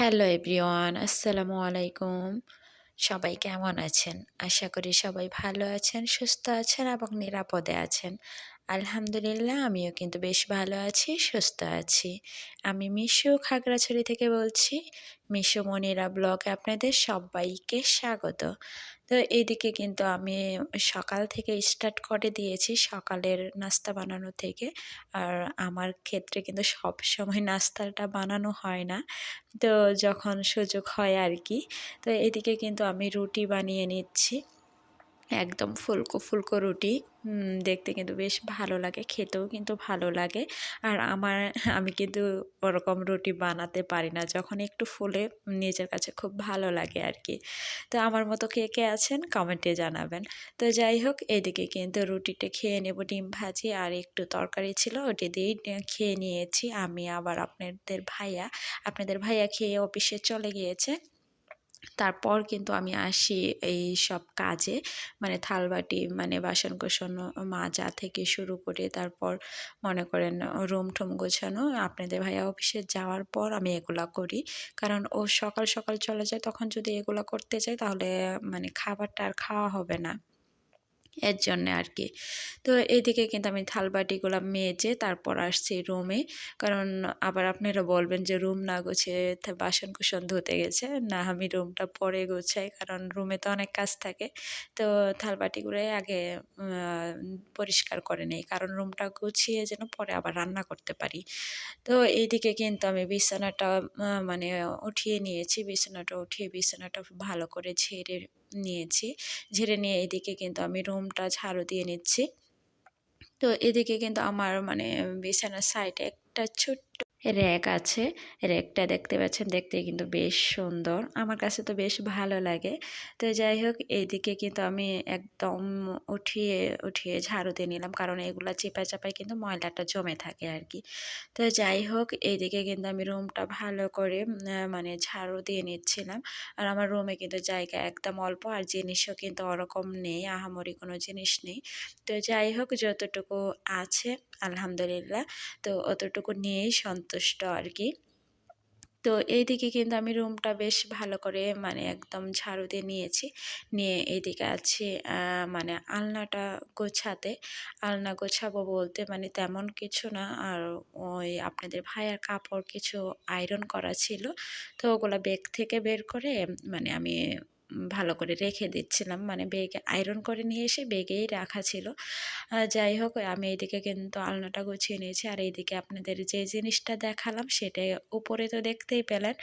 Hello everyone, আসসালামু আলাইকুম। সবাই কেমন আছেন? আশা করি সবাই ভালো আছেন, সুস্থ আছেন এবং নিরাপদে আছেন। আলহামদুলিল্লাহ, আমিও কিন্তু বেশ ভালো আছি, সুস্থ আছি। আমি মিশু খাগড়াছড়ি থেকে বলছি, মিশু মনিরা ব্লগে আপনাদের সবাইকে স্বাগত। তো এইদিকে কিন্তু আমি সকাল থেকে স্টার্ট করে দিয়েছি সকালের নাস্তা বানানো থেকে। আর আমার ক্ষেত্রে কিন্তু সব সময় নাস্তাটা বানানো হয় না। তো যখন সুযোগ হয় আর কি। তো এদিকে কিন্তু আমি রুটি বানিয়ে নিচ্ছি। একদম ফুলকো ফুলকো রুটি। দেখতে কিন্তু বেশ ভালো লাগে, খেতেও কিন্তু ভালো লাগে। আর আমার, আমি কিন্তু ওরকম রুটি বানাতে পারি না, যখন একটু ফুলে নিজের কাছে খুব ভালো লাগে আর কি তো আমার মতো কে কে আছেন? কমেন্টে জানাবেন। তো যাই হোক, এদিকে কিন্তু রুটিটা খেয়ে নেব, ডিম ভাজি আর একটু তরকারি ছিল, ওটি দিয়েই খেয়ে নিয়েছি। আমি আবার আপনাদের ভাইয়া আপনাদের ভাইয়া খেয়ে অফিসে চলে গিয়েছে। তারপর কিন্তু আমি আসি এই সব কাজে। মানে থালবাটি মানে বাসন কোষণ মাজা থেকে শুরু করে তারপর মনে করেন রুম টুম গোছানো, আপনাদের ভাইয়া অফিসে যাওয়ার পর আমি এগুলো করি। কারণ ও সকাল সকাল চলে যায়, তখন যদি এগুলো করতে যাই তাহলে মানে খাবারটা আর খাওয়া হবে না। এর জন্যে আর কি তো এইদিকে কিন্তু আমি থালবাটিগুলো মেজে তারপর আসছি রুমে। কারণ আবার আপনারা বলবেন যে রুম না গুছিয়ে বাসন কুসন ধুতে গেছে, না আমি রুমটা পরে গোছাই কারণ রুমে তো অনেক কাজ থাকে। তো থালবাটিগুলো আগে পরিষ্কার করে নেই কারণ রুমটা গুছিয়ে যেন পরে আবার রান্না করতে পারি। তো এইদিকে কিন্তু আমি বিছানাটা মানে উঠিয়ে নিয়েছি। বিছানাটা উঠিয়ে বিছানাটা ভালো করে ঝেড়ে নিয়েছি। ঝেড়ে নিয়ে এদিকে কিন্তু আমি রুমটা ঝাড়ু দিয়ে নিচ্ছি। তো এদিকে কিন্তু আমার মানে বিছানার সাইডে একটা ছোট্ট র্যাক আছে। র্যাকটা দেখতে পাচ্ছেন, দেখতে কিন্তু বেশ সুন্দর। আমার কাছে তো বেশ ভালো লাগে। তো যাই হোক, এইদিকে কিন্তু আমি একদম উঠিয়ে উঠিয়ে ঝাড়ু দিয়ে নিলাম। কারণ এগুলা চেপা চাপায় কিন্তু ময়লাটা জমে থাকে আর কি তো যাই হোক, এইদিকে কিন্তু আমি রুমটা ভালো করে মানে ঝাড়ু দিয়ে নিচ্ছিলাম। আর আমার রুমে কিন্তু জায়গা একদম অল্প, আর জিনিসও কিন্তু ওরকম নেই, আহামরি কোনো জিনিস নেই। তো যাই হোক, যতটুকু আছে, আলহামদুলিল্লাহ। তো অতটুকু নিয়েই সন্তুষ্ট আর কি তো এইদিকে কিন্তু আমি রুমটা বেশ ভালো করে মানে একদম ঝাড়ু দিয়ে নিয়েছি। নিয়ে এইদিকে আছি মানে আলনাটা গোছাতে। আলনা গোছাবো বলতে মানে তেমন কিছু না। আর ওই আপনাদের ভাইয়ার কাপড় কিছু আয়রন করা ছিল। তো ওগুলো বেগ থেকে বের করে মানে আমি ভালো করে রেখে দিচ্ছিলাম। মানে বেগে আয়রন করে নিয়ে এসে বেগেই রাখা ছিল। যাই হোক, আমি এইদিকে কিন্তু আলনাটা গুছিয়ে নিয়েছি। আর এইদিকে আপনাদের যে জিনিসটা দেখালাম সেটা উপরে তো দেখতেই পেলেন।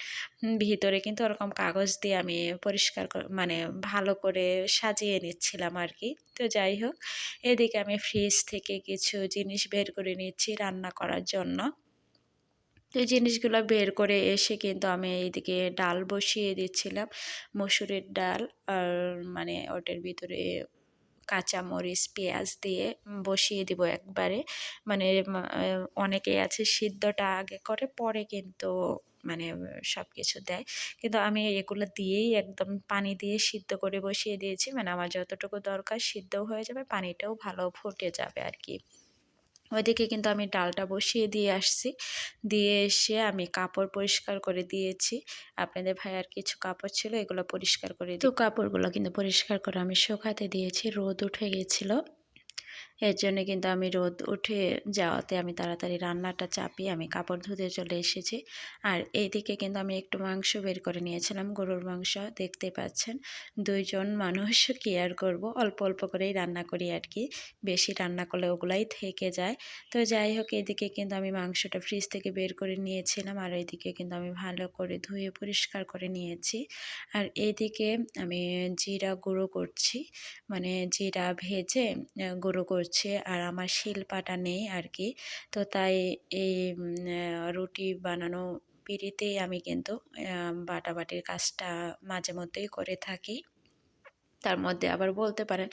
ভিতরে কিন্তু ওরকম কাগজ দিয়ে আমি পরিষ্কার মানে ভালো করে সাজিয়ে নিচ্ছিলাম আর কি তো যাই হোক, এদিকে আমি ফ্রিজ থেকে কিছু জিনিস বের করে নিচ্ছি রান্না করার জন্য। এই জিনিসগুলো বের করে এসে কিন্তু আমি এইদিকে ডাল বসিয়ে দিচ্ছিলাম। মসুরের ডাল আর মানে ওটার ভিতরে কাঁচামরিচ, পেঁয়াজ দিয়ে বসিয়ে দিব একবারে। মানে অনেকেই আছে সিদ্ধটা আগে করে, পরে কিন্তু মানে সব কিছু দেয়। কিন্তু আমি এগুলো দিয়েই একদম পানি দিয়ে সিদ্ধ করে বসিয়ে দিয়েছি। মানে আমার যতটুকু দরকার সিদ্ধও হয়ে যাবে, পানিটাও ভালো ফুটে যাবে আর কি। ওইদিকে কিন্তু আমি ডালটা বসিয়ে দিয়ে আসছি। দিয়ে এসে আমি কাপড় পরিষ্কার করে দিয়েছি। আপনাদের ভাই আর কিছু কাপড় ছিল এগুলো পরিষ্কার করে তো কাপড়গুলো কিন্তু পরিষ্কার করে আমি শুকাতে দিয়েছি রোদ উঠে গেছিল। এর জন্য কিন্তু আমি রোদ উঠে যাওয়াতে আমি তাড়াতাড়ি রান্নাটা চাপিয়ে আমি কাপড় ধুতে চলে এসেছি। আর এইদিকে কিন্তু আমি একটু মাংস বের করে নিয়েছিলাম, গরুর মাংস, দেখতে পাচ্ছেন? দুইজন মানুষ কেয়ার করব? অল্প অল্প করেই রান্না করি আর কি। বেশি রান্না করলে ওগুলাই থেকে যায়। তো যাই হোক এদিকে কিন্তু আমি মাংসটা ফ্রিজ থেকে বের করে নিয়েছিলাম আর এইদিকে কিন্তু আমি ভালো করে ধুয়ে পরিষ্কার করে নিয়েছি। আর এইদিকে আমি জিরা গুঁড়ো করছি। মানে জিরা ভেজে গুঁড়ো করছি হচ্ছে আর আমার শিল্পাটা নেই আর কি তো তাই এই রুটি বানানো পিড়িতেই আমি কিন্তু বাটাবাটির কাজটা মাঝে মধ্যেই করে থাকি। তার মধ্যে আবার বলতে পারেন,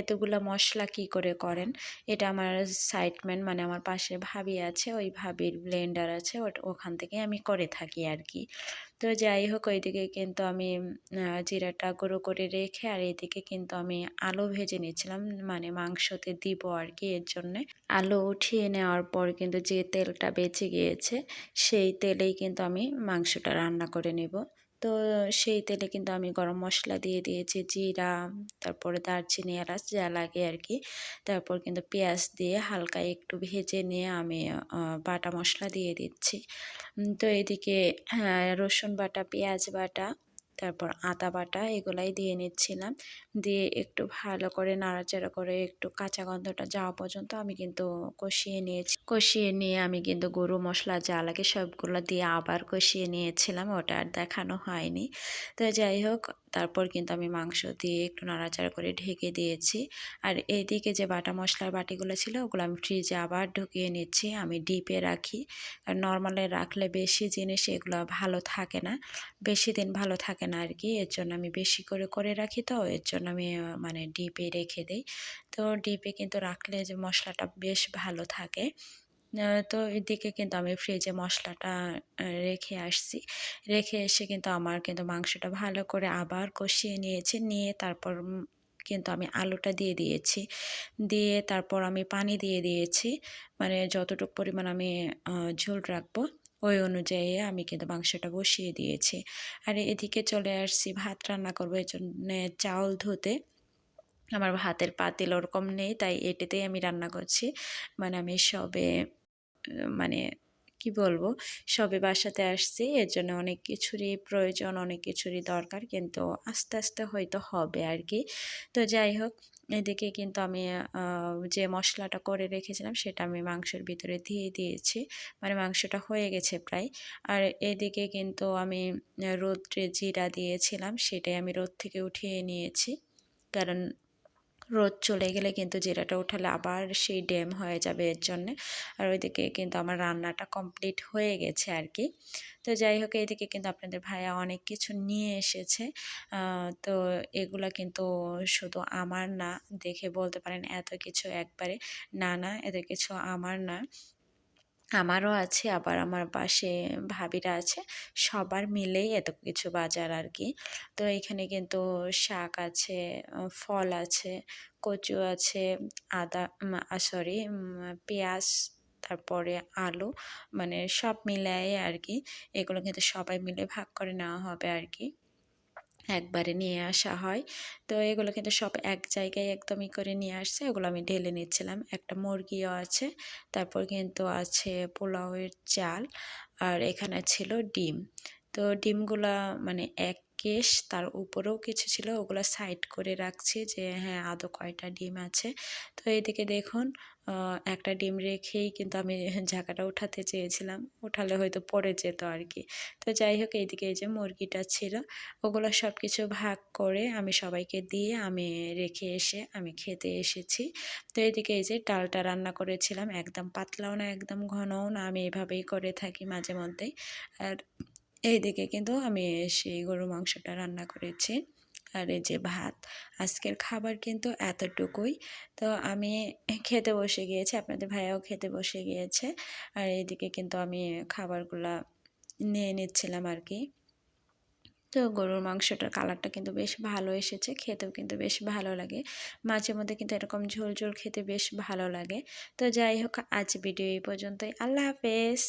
এতগুলা মশলা কি করে করেন? এটা আমার সাইডম্যান মানে আমার পাশে ভাবি আছে, ওই ভাবির ব্লেন্ডার আছে ওখান থেকে আমি করে থাকি আর কি তো যাই হোক, ওইদিকে কিন্তু আমি জিরাটা গুঁড়ো করে রেখে, আর এদিকে কিন্তু আমি আলু ভেজে নিয়েছিলাম মানে মাংসতে দিব আর কি এর জন্যে। আলু উঠিয়ে নেওয়ার পর কিন্তু যে তেলটা বেঁচে গিয়েছে, সেই তেলেই কিন্তু আমি মাংসটা রান্না করে নেব। তো সেই তেলে কিন্তু আমি গরম মশলা দিয়ে দিয়েছি জিরা তারপরে দারচিনি এলাচ যা লাগে আর কি তারপর কিন্তু পেঁয়াজ দিয়ে হালকা একটু ভেজে নিয়ে আমি বাটা মশলা দিয়ে দিচ্ছি। তো এদিকে হ্যাঁ, রসুন বাটা পেঁয়াজ বাটা তারপর আতা বাটা এগুলাই দিয়ে নিচ্ছিলাম। দিয়ে একটু ভালো করে নাড়াচাড়া করে একটু কাঁচা গন্ধটা যাওয়া পর্যন্ত আমি কিন্তু কষিয়ে নিয়েছি। কষিয়ে নিয়ে আমি কিন্তু গরু, মশলা, যা লাগে সবগুলো দিয়ে আবার কষিয়ে নিয়েছিলাম। ওটা আর দেখানো হয়নি। তো যাই হোক তারপর কিন্তু আমি মাংস দিয়ে একটু নাড়াচাড়া করে ঢেকে দিয়েছি। আর এদিকে যে বাটা মশলার বাটিগুলো ছিল, ওগুলো আমি ফ্রিজে আবার ঢুকিয়ে নিচ্ছি, আমি ডিপে রাখি। আর নর্মালে রাখলে বেশি জিনিস এগুলো ভালো থাকে না, বেশি দিন ভালো থাকে না আর কি, এর জন্য আমি বেশি করে করে রাখি তো, এর জন্য আমি মানে ডিপে রেখে দিই। তো ডিপে কিন্তু রাখলে যে মশলাটা বেশ ভালো থাকে। তো এদিকে কিন্তু আমি ফ্রিজে মশলাটা রেখে আসছি। রেখে এসে কিন্তু আমার কিন্তু মাংসটা ভালো করে আবার কষিয়ে নিয়েছি। নিয়ে তারপর কিন্তু আমি আলুটা দিয়ে দিয়েছি। দিয়ে তারপর আমি পানি দিয়ে দিয়েছি। মানে যতটুকু পরিমাণ আমি ঝোল রাখব, ওই অনুযায়ী আমি কিন্তু মাংসটা বসিয়ে দিয়েছি। আর এদিকে চলে আসছি, ভাত রান্না করব। এই জন্যে চাউল ধুতে। আমার ভাতের পাতিল ওরকম নেই, তাই এটাতেই আমি রান্না করছি। মানে আমি সবে মানে কি বলব, সবে বাসাতে আসছি, এর জন্য অনেক কিছুরই প্রয়োজন, অনেক কিছুরই দরকার, কিন্তু আস্তে আস্তে হয়তো হবে আর কি তো যাই হোক, এদিকে কিন্তু আমি যে মশলাটা করে রেখেছিলাম, সেটা আমি মাংসের ভিতরে দিয়ে দিয়েছি। মানে মাংসটা হয়ে গেছে প্রায়। আর এদিকে কিন্তু আমি রোদ্রে জিরা দিয়েছিলাম, সেটাই আমি রোদ থেকে উঠিয়ে নিয়েছি। কারণ রোদ চলে গেলে কিন্তু জিরাটা উঠালে আবার সেই ড্যাম হয়ে যাবে এর জন্যে। আর ওইদিকে কিন্তু আমার রান্নাটা কমপ্লিট হয়ে গেছে আর কি তো যাই হোক, এইদিকে কিন্তু আপনাদের ভাইয়া অনেক কিছু নিয়ে এসেছে। তো এগুলা কিন্তু শুধু আমার না, দেখে বলতে পারেন এত কিছু একবারে না না, এত কিছু আমার না। আমারও আছে, আবার আমার পাশে ভাবিরা আছে, সবার মিলেই এত কিছু বাজার আর কি। তো এখানে কিন্তু শাক আছে ফল আছে, কচু আছে, আদা সরি পেঁয়াজ, তারপরে আলু মানে সব মিলাই আর কি। এগুলো কিন্তু সবাই মিলে ভাগ করে নেওয়া হবে আর কি। একবারে নিয়ে আসা হয়। তো এগুলো কিন্তু সব এক জায়গায় একদমই করে নিয়ে আসছে। এগুলো আমি ঢেলে নিচ্ছিলাম। একটা মুরগিও আছে, তারপর কিন্তু আছে পোলাওয়ের চাল, আর এখানে ছিল ডিম। তো ডিমগুলা মানে এক কেশ, তার উপরেও কিছু ছিল, ওগুলো সাইড করে রাখছি যে হ্যাঁ আদৌ কয়টা ডিম আছে। তো এদিকে দেখুন একটা ডিম রেখেই কিন্তু আমি ঝাঁকাটা উঠাতে চেয়েছিলাম, উঠালে হয়তো পড়ে যেত আর কি তো যাই হোক, এইদিকে এই যে মুরগিটা ছিল, ওগুলো সব কিছু ভাগ করে আমি সবাইকে দিয়ে আমি রেখে এসে আমি খেতে এসেছি। তো এইদিকে এই যে ডালটা রান্না করেছিলাম, একদম পাতলাও না, একদম ঘনও না, আমি এভাবেই করে থাকি মাঝে মধ্যেই। আর এইদিকে কিন্তু আমি সেই গরু মাংসটা রান্না করেছি। আর এই যে ভাত, আজকের খাবার কিন্তু এতটুকুই। তো আমি খেতে বসে গিয়েছি, আপনাদের ভাইয়াও খেতে বসে গিয়েছে। আর এইদিকে কিন্তু আমি খাবারগুলা নিয়ে নিচ্ছিলাম আর কি তো গরুর মাংসটার কালারটা কিন্তু বেশ ভালো এসেছে, খেতেও কিন্তু বেশ ভালো লাগে। মাঝে মধ্যে কিন্তু এরকম ঝোল ঝোল খেতে বেশ ভালো লাগে। তো যাই হোক, আজ ভিডিও এই পর্যন্তই। আল্লাহ হাফেজ।